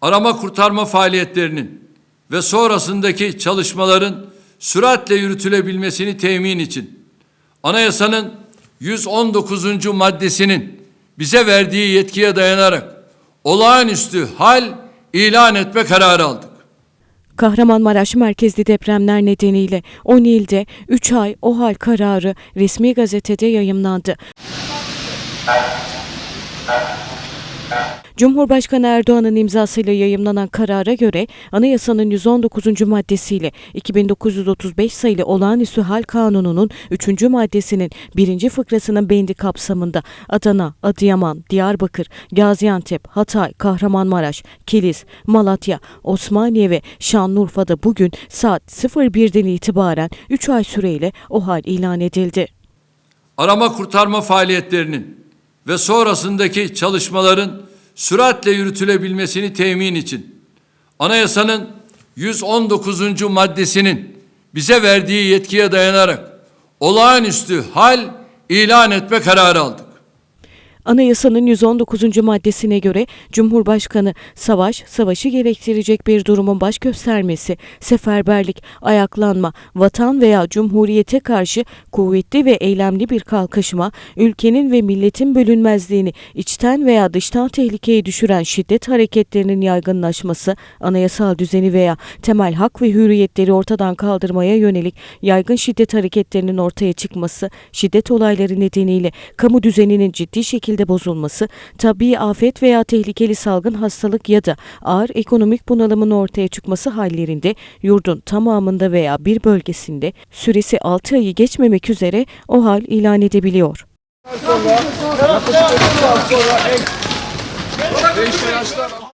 arama kurtarma faaliyetlerinin ve sonrasındaki çalışmaların süratle yürütülebilmesini temin için anayasanın 119. maddesinin bize verdiği yetkiye dayanarak olağanüstü hal ilan etme kararı aldık. Kahramanmaraş merkezli depremler nedeniyle 10 ilde 3 ay OHAL kararı resmi gazetede yayımlandı. Cumhurbaşkanı Erdoğan'ın imzasıyla yayımlanan karara göre anayasanın 119. maddesiyle 2935 sayılı olağanüstü hal kanununun 3. maddesinin 1. fıkrasının bendi kapsamında Adana, Adıyaman, Diyarbakır, Gaziantep, Hatay, Kahramanmaraş, Kilis, Malatya, Osmaniye ve Şanlıurfa'da bugün saat 01'den itibaren 3 ay süreyle OHAL ilan edildi. arama kurtarma faaliyetlerinin ve sonrasındaki çalışmaların süratle yürütülebilmesini temin için anayasanın 119. maddesinin bize verdiği yetkiye dayanarak olağanüstü hal ilan etme kararı aldık. Anayasanın 119. maddesine göre Cumhurbaşkanı savaş, savaşı gerektirecek bir durumun baş göstermesi, seferberlik, ayaklanma, vatan veya cumhuriyete karşı kuvvetli ve eylemli bir kalkışma, ülkenin ve milletin bölünmezliğini içten veya dıştan tehlikeye düşüren şiddet hareketlerinin yaygınlaşması, anayasal düzeni veya temel hak ve hürriyetleri ortadan kaldırmaya yönelik yaygın şiddet hareketlerinin ortaya çıkması, şiddet olayları nedeniyle kamu düzeninin ciddi şekilde bozulması, tabii afet veya tehlikeli salgın hastalık ya da ağır ekonomik bunalımın ortaya çıkması hallerinde yurdun tamamında veya bir bölgesinde süresi 6 ayı geçmemek üzere o hal ilan edebiliyor. sonra